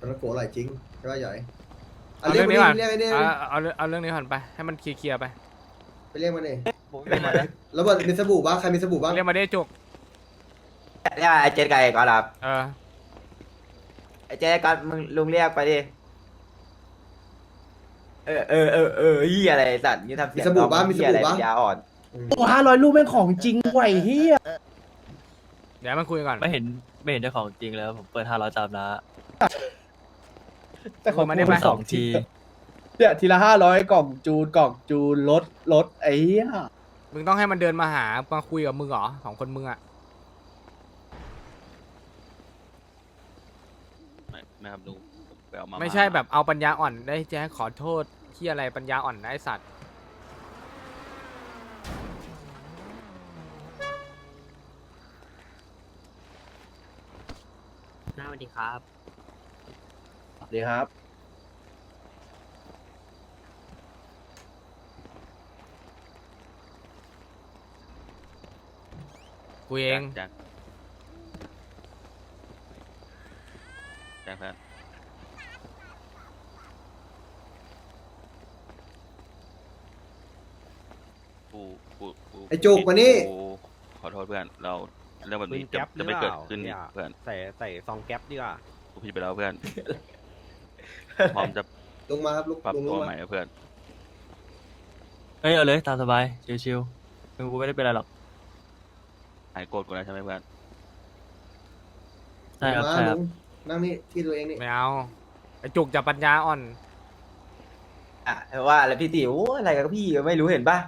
ปลาท่องโกะอร่อยจริงใช่ป่ะใหญ่อะเอาเรียเรื่กองมานี้ดิก่อนเรียกไอ้นี่เอาเอาเรื่องเอาเรื่องนี้ก่อนไป ให้มันเคลียร์ๆไป ไปเรียกมาดิผมไม่มานะแล้วบอกมีสบู่บ้างใครมีสบู่บ้างเรียกมาได้จุกเรียกไอ้เจ๊ไก่ก่อนครับเออ ไอ้เจ๊ก่อนมึงลุงเรียกไปดิ เออเออเออเออเฮียอะไรไอ้สัตว์นี่ทำเสียงมีสบู่บ้างมีสเหี้ยอะไรบู่บ้างปัญญาอ่อน โอ้ห้าร้อยลูกแม่งของจริงไหวเฮียเดี๋ยวให้มันคุยก่อน ไม่เห็นไม่เห็นเจ้าของจริงแล้วผมเปิดห้าร้อยตามนะ แต่ของมันได้กูไหมสองที เนี่ยทีละห้าร้อยกล่องจูนกล่องจูนรถรถไอ้เหี้ยมึงต้องให้มันเดินมาหา มาคุยกับมึงเหรอสองคนมึงอะไม่ไม่ครับลุงผมไปเอามาไม่ใช่แบบเอาปัญญาอ่อนได้แจ๊คขอโทษที่อะไรปัญญาอ่อนนะไอสัตว์สวัสดีครับ ดีครับ กูเองแจ็คแจ็คแฟนกูกูกูไอ้จุกมานี่ กูขอโทษเพื่อน เราเรื่องแบบปืนี้นจะแก๊ปหรืจะอไม่เปเกิดล่าขึ้นเนี่ยเพื่อน ใส่ใส่ซองแก๊ปดีกว่ากูผิดไปแล้วเพื่อน พร้อมจะลงมาครับลุงปรับลุงลตัวงมาใหม่นะเพื่อน เอ้ยเอาเลยตามสบายชิวๆกูไม่ได้เป็นอะไรหรอกหายโกรธกูแล้วใช่ไหมเพื่อน ใช่ครับมาใช่คลุรับงนั่งนี่ที่ตัวเองนี่ไม่เอาไอจุกจะปัญญาอ่อน อะว่าแล้วพี่ติ๋วอะไรกับพี่ก็ไม่รู้เห็นป่ะ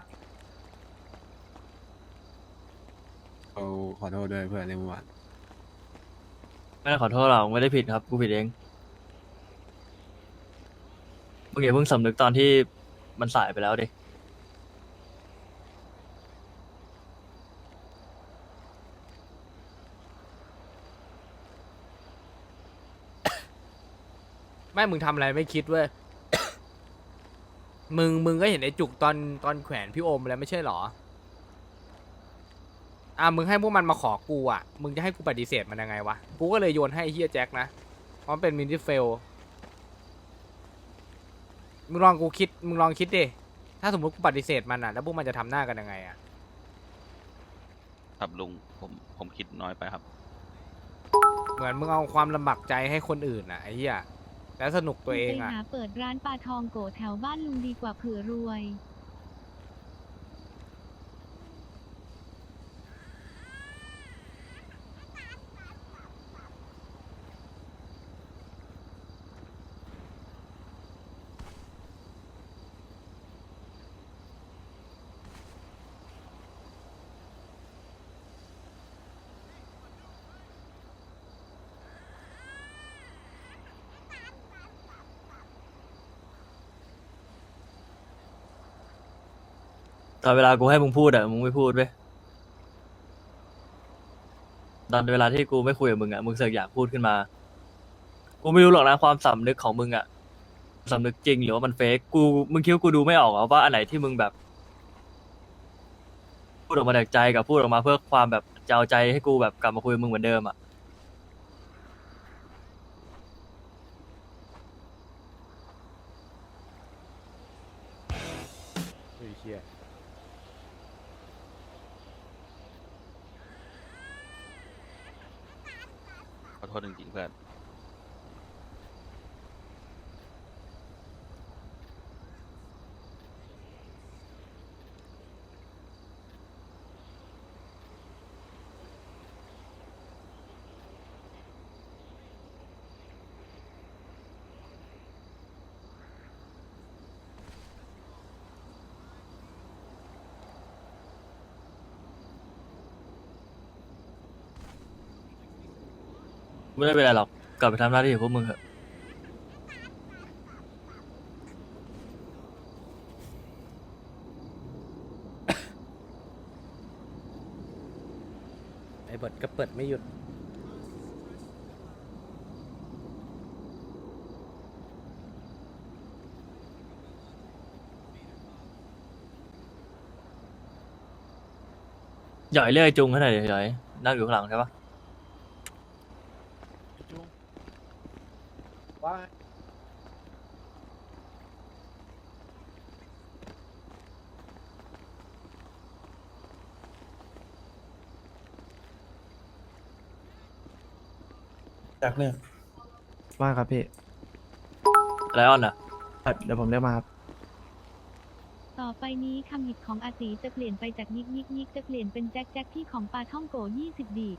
เขาขอโทษด้วยเพื่อนในเมื่อวานไม่ได้ขอโทษหรอกไม่ได้ผิดครับกูผิดเอง มึงอย่าเพิ่งสำนึกตอนที่มันสายไปแล้วดิ ไม่มึงทำอะไรไม่คิดเว้ย มึงมึงก็เห็นไอ้จุกตอนตอนแขวนพี่โอมแล้วไม่ใช่เหรอ อะมึงให้พวกมันมาขอกูอะ มึงจะให้กูปฏิเสธมันยังไงวะ กูก็เลยโยนให้ไอ้เฮียแจ็คนะเพราะมันเป็นมินิเฟล มึงลองกูคิด มึงลองคิดดิ ถ้าสมมติกูปฏิเสธมันอะ แล้วพวกมันจะทำหน้ากันยังไงอะ ครับลุงผมผมคิดน้อยไปครับ เหมือนมึงเอาความลำบากใจให้คนอื่นอะไอ้เหี้ยแล้วสนุกตัวเองไปอะ หาเปิดร้านปลาทองโกแถวบ้านลุงดีกว่าเผื่อรวย ตอนเวลากูให้มึงพูดอะมึงไม่พูดเว้ยตอนเวลาที่กูไม่คุยกับมึงอะมึงเสอกอยากพูดขึ้นมา กูไม่รู้หรอกนะความสำนึกของมึงอะสำนึกจริงหรือว่ามันเฟกกูมึงคิดว่ากูดูไม่ออกเหรอว่าอันไหนที่มึงแบบ พูดออกมาจากใจกับพูดออกมาเพื่อความแบบจะเอาใจให้กูแบบกลับมาคุยกับมึงเหมือนเดิมอะ ขอโทษจริงๆเพื่อน ไม่ได้เป็นอะไรหรอก กลับไปทำหน้าที่ของพวกมึงเถอะ ไอ้เบิร์ดก็เปิดไม่หยุด หย่อยเรียกไอ้จุงให้หน่อยดิหย่อยนั่งอยู่ข้างหลังใช่ปะ จากเนี่ยว่าครับพี่ไลออนอะเดี๋ยวผมเรียกมาครับ ต่อไปนี้คำหยิบของอาตีจะเปลี่ยนไปจากยิกยิกยิกจะเปลี่ยนเป็นแจ็คแจ็คที่ของปลาท่องโก20ดี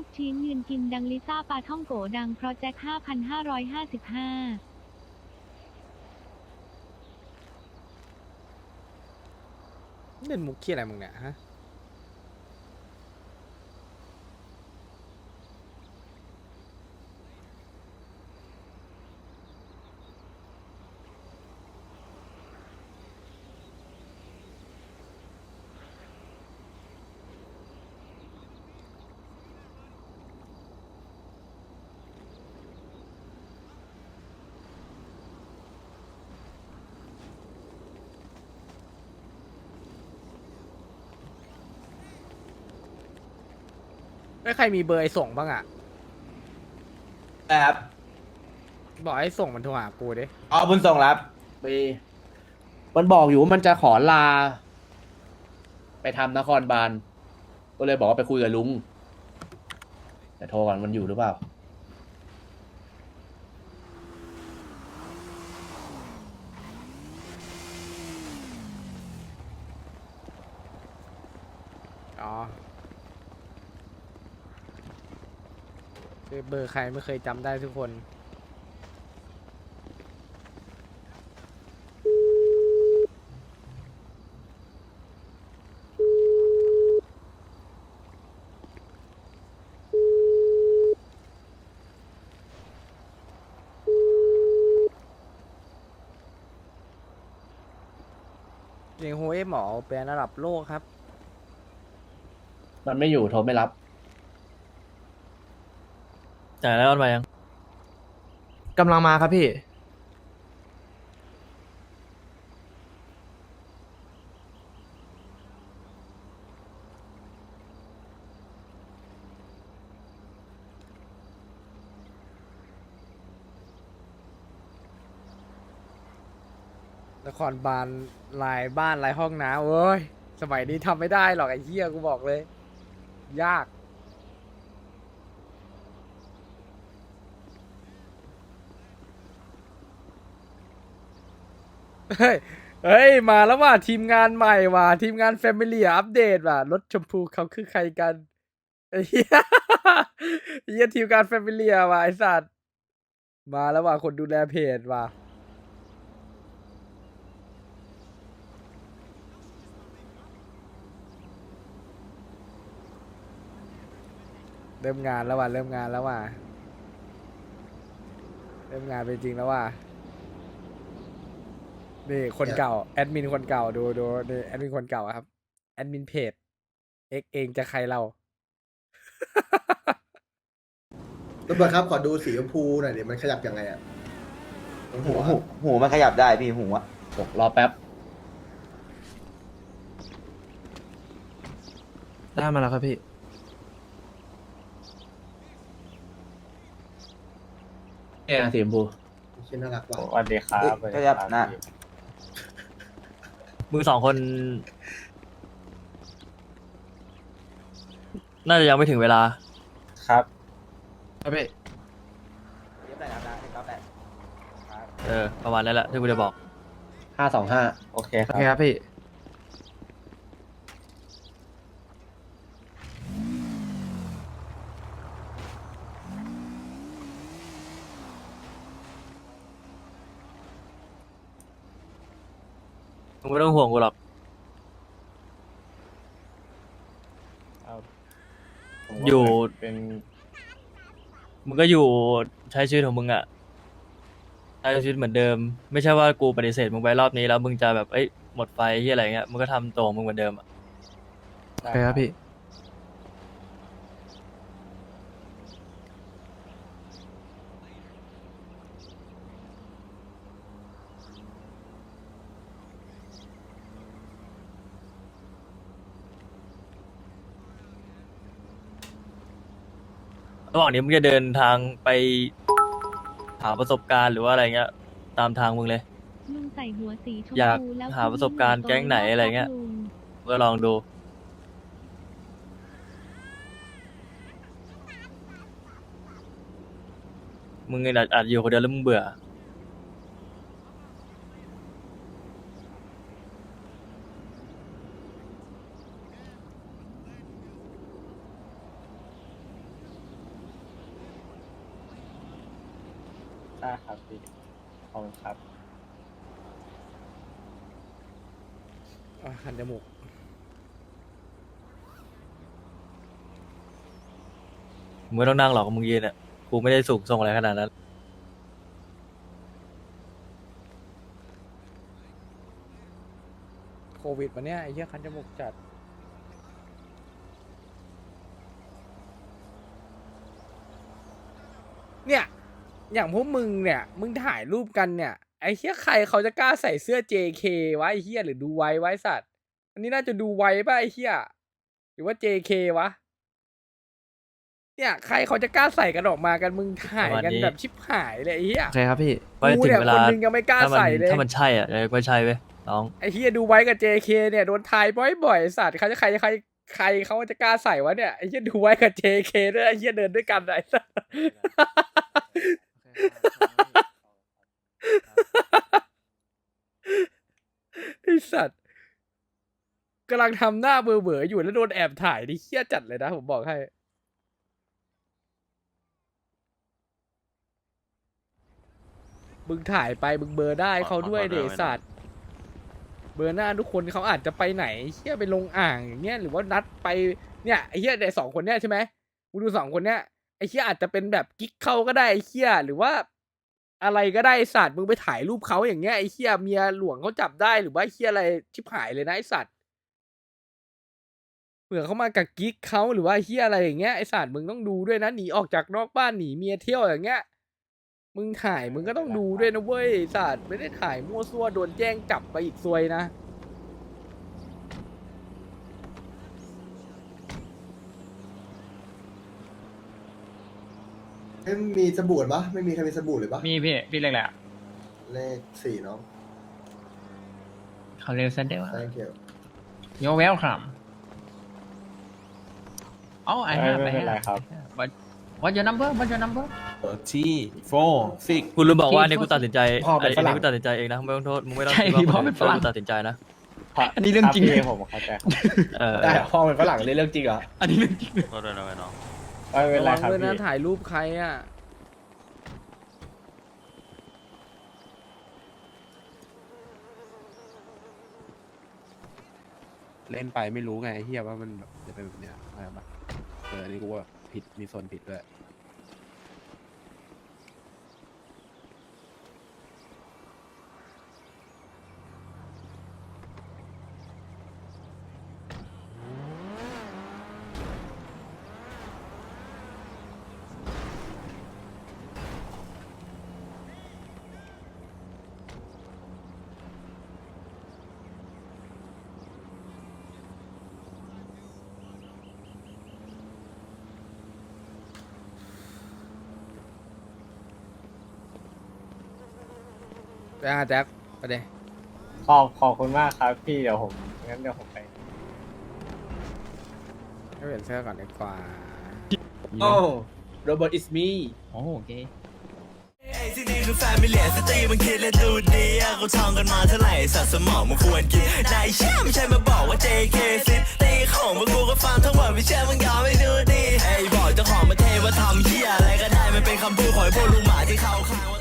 ลูกชิ้นยืนกินดังลิซ่าปลาท่องโกดังเพราะแจ็ค 5,555เล่นมุกขี้อะไรมึงเนี่ยฮะ ไม่ใครมีเบอร์ไอ้ส่งบ้างอะนะครับบอกให้ส่งมันโทรหากูดิ อ๋อบุญส่งรับไปมันบอกอยู่ว่ามันจะขอลา ไปทำนครบาลก็เลยบอกว่าไปคุยกับลุงแต่โทรก่อนมันอยู่หรือเปล่า เบอร์ใครไม่เคยจำได้ทุกคนเรียงโฮเอหมอเป็นระดับโลกครับ มันไม่อยู่โทรไม่รับ จ่ายไลออนมายังกำลังมาครับพี่ นครบาลลายบ้านลายห้องน้ำเว้ย สมัยนี้ทำไม่ได้หรอกไอ้เหี้ยกูบอกเลย ยาก เฮ้ยเฮ้ย มาแล้วว่ะทีมงานใหม่ว่ะทีมงานแฟมิลี่อัปเดตว่ะรถชมพูเขาคือใครกันเหี้ยเหี้ยทีมงานแฟมิลี่ว่ะไอสัตว์มาแล้วว่ะคนดูแลเพจว่ะเริ่มงานแล้วว่ะเริ่มงานแล้วว่ะเริ่มงานเป็นจริงแล้วว่ะ นี่คนเก่าแอดมินคนเก่าดูดูนี่แอดมินคนเก่าอะครับแอดมินเพจเอ็กเองจะใครเรา ตำรวจครับขอดูสีชมพูหน่อยดิมันขยับยังไงอะตรงหูหัวหูหูมันขยับได้พี่หูอะรอแป๊บ ได้มาแล้วครับพี่ เนี่ยสีชมพู ชิ้นน่ารักว่ะสวัสดีครับขยับหน้า มึงสองคน น่าจะยังไม่ถึงเวลา ครับครับพี่เรียบร้อยแล้วนะเรียบร้อยแล้วเออ ประมาณนั้นแหละที่กูจะบอก ห้าสองห้าโอเคคโอรับ เคครับพี่ งไม่ต้องห่วงกูหรอกผมก็อยู่เป็นมึงก็อยู่ใช้ชีวิตของมึงอะใช้ชีวิตเหมือนเดิม ไม่ใช่ว่ากูปฏิเสธมึงไปรอบนี้แล้วมึงจะแบบเอ้ยหมดไฟที่อะไรเงี้ยมึงก็ทำตัวของมึงเหมือนเดิมอะ โอเคครับพี่ ระหว่างนี้มึงจะเดินทางไปหาประสบการณ์หรือว่าอะไรเงี้ย ตามทางมึงเลย ลุงใส่หัวสีชมอยากพูแล้วหาประสบการณ์แก๊งไหนอะไรเงี้ยลุงก็ลองดู มึงอาจอาจอยู่คนเดียวแล้วมึงเบื่อ ได้ครับพี่ขอบคุณครับ อะหัน จมูก มึงไม่ต้องนั่งหรอกมึงยืนอะกูไม่ได้สูงส่งอะไรขนาดนั้น โควิดมาเนี่ยไอ้เหี้ยคันจมูกจัด เนี่ย อย่างพวกมึงเนี่ย มึงถ่ายรูปกันเนี่ย ไอ้เหี้ยใครเขาจะกล้าใส่เสื้อ JK วะไอ้เหี้ยหรือดูไว้ไว้สัตว์ อันนี้น่าจะดูไว้ป่ะไอ้เหี้ยหรือว่า JK วะ เนี่ยใครเขาจะกล้าใส่กันออกมากันมึงถ่ายกันประมาณนี้แบบชิบหายเลยไอ้เหี้ย โอเคครับพี่ไว้กูถึงเนี่ยเวคลานหนึงยังไม่กล้าถ้ามันใส่เลย ถ้ามันใช่อะเดี๋ยวก็ใช่เว้ยน้อง ไอ้เฮียดูไว้กับ JK เนี่ยโดนทายบ่อยๆไอ้สัตว์ใครใครใครใครเขาจะกล้าใส่วะเนี่ยไอ้เฮียดูไว้กับ JK ด้วยไอ้เฮียเดินด้วยกันไอ้สัตว์ ไอ้สัตว์ กำลังทำหน้าเบื่อๆอยู่แล้วโดนแอบถ่ายนี่เฮียจัดเลยนะ ผมบอกให้ มึงถ่ายไปมึงเบลอร์ได้เขาด้วยเดไอ้สัตว์เบอร์หน้าทุกคนเขาอาจจะไปไหนเฮียไปลงอ่างอย่างเงี้ยหรือว่านัดไปเนี่ยไอ้เฮียแต่สองคนเนี้ยใช่ไหมกูดูสองคนเนี้ยไอ้เฮียอาจจะเป็นแบบกิ๊กเขาก็ได้ไอ้เฮียหรือว่า อะไรก็ได้ไอ้สัตว์มึงไปถ่ายรูปเขาอย่างเงี้ยไอ้เฮียเมียหลวงเขาจับได้หรือว่าไอ้เฮียอะไรชิบหายเลยนะไอ้สัตว์ เผื่อเขามากับกิ๊กเขาหรือว่าไอ้เฮียอะไรอย่างเงี้ยไอ้สัตว์มึงต้องดูด้วยนะหนีออกจากนอกบ้านหนีเมียเที่ยวอย่างเงี้ยมึงถ่ายมึงก็ต้องดูด้วยนะเว้ยไอ้สัตว์ไม่ได้ถ่ายมั่วซั่วโดนแจ้งจับไปอีกซวยนะเอ้ยมีสบู่ปะไม่มีใครมีสบู่เลยปะมีพี่พี่เรียกอะไรอะเลขสี่น้องเขาเรียกเซนเดอร์ thank you You're welcome Oh I have ไม่เป็นไรครับ What What's your number What's your number ที่โฟฟิกกูรู้บอกว่าอันนี้กูตัดสินใจพ่อเป็นอันนี้ฝรั่งกูตัดสินใจเองนะมึงไม่ต้องโทษมึงไม่ต้องใช่คิดว่าพ่อคนเป็อื่นนฝรั่ง กูตัดสินใจนะอันนี้เรื่องจริง พี่ผมเข้าใจครับเออได้พ่อเป็นฝรั่งนี่เรื่องจริงเหรออันนี้เรื่องจริงก็ด้วยนะเว้ยน้องไม่เป็นระไรวังครับด้วยนะพี่ ถ่ายรูปใครอะ เล่นไปไม่รู้ไงไอ้เฮียว่ามันแบบจะเป็นแบบเนี้ยอะไรปะ เอออันนี้กูว่าผิดมีส่วนผิดด้วย ไปหาแจ็คไปเดยขอบขอบคุณมากครับพี่เดี๋ยวผมงั้นเดี๋ยวผมไปให้เปลี่ยนเสื้อก่อนดีกว่า โอ้โรบอท is me โอ้โอเคที่นี่คือแฟมิเลียสตรีมันคิดและดูดีอะเขาท่องกันมาเท่าไหร่สัตว์สมองมันควรกินนายเชื่อไม่ใช่มาบอกว่า JK ซิตีของมึงกูก็ฟังทั้งหมดไม่เชื่อมึงยอมไม่ดูดีไอ้บอกเจ้าของมาเทว่าทำเฮียอะไรก็ได้มันเป็นคำพูดของไอ้พวกลุงหมาที่เขาข้าง